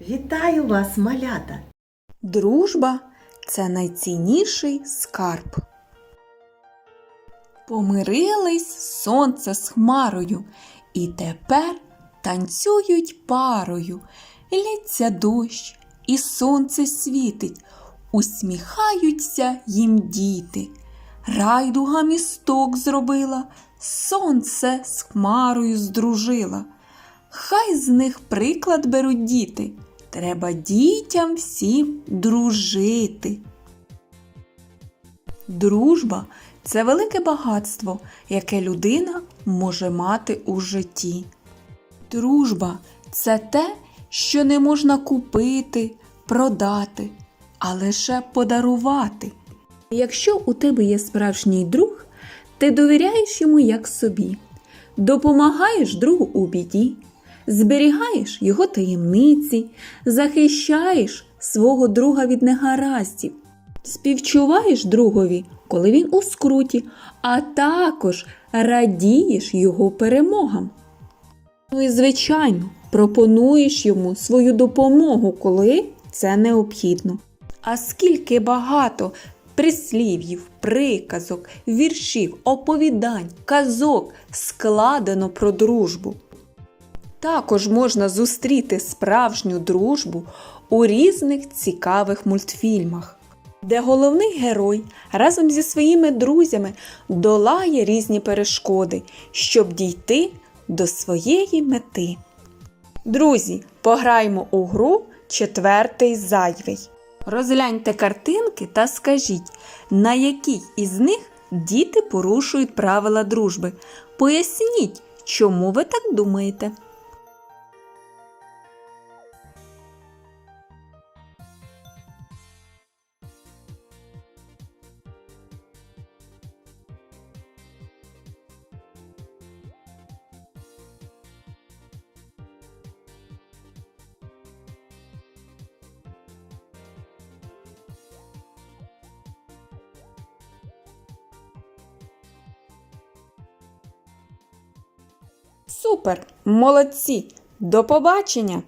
Вітаю вас, малята! Дружба це найцінніший скарб. Помирились сонце з хмарою, і тепер танцюють парою. Лється дощ, і сонце світить, усміхаються їм діти. Райдуга місток зробила, сонце з хмарою здружила. Хай з них приклад беруть діти. Треба дітям всім дружити. Дружба це велике багатство, яке людина може мати у житті. Дружба це те, що не можна купити, продати, а лише подарувати. Якщо у тебе є справжній друг, ти довіряєш йому як собі, допомагаєш другу у біді, зберігаєш його таємниці, захищаєш свого друга від негараздів, співчуваєш другові, коли він у скруті, а також радієш його перемогам. Ну і, звичайно, пропонуєш йому свою допомогу, коли це необхідно. А скільки багато прислів'їв, приказок, віршів, оповідань, казок складено про дружбу. Також можна зустріти справжню дружбу у різних цікавих мультфільмах, де головний герой разом зі своїми друзями долає різні перешкоди, щоб дійти до своєї мети. Друзі, пограємо у гру четвертий зайвий. Розгляньте картинки та скажіть, на якій із них діти порушують правила дружби. Поясніть, чому ви так думаєте. Супер! Молодці! До побачення!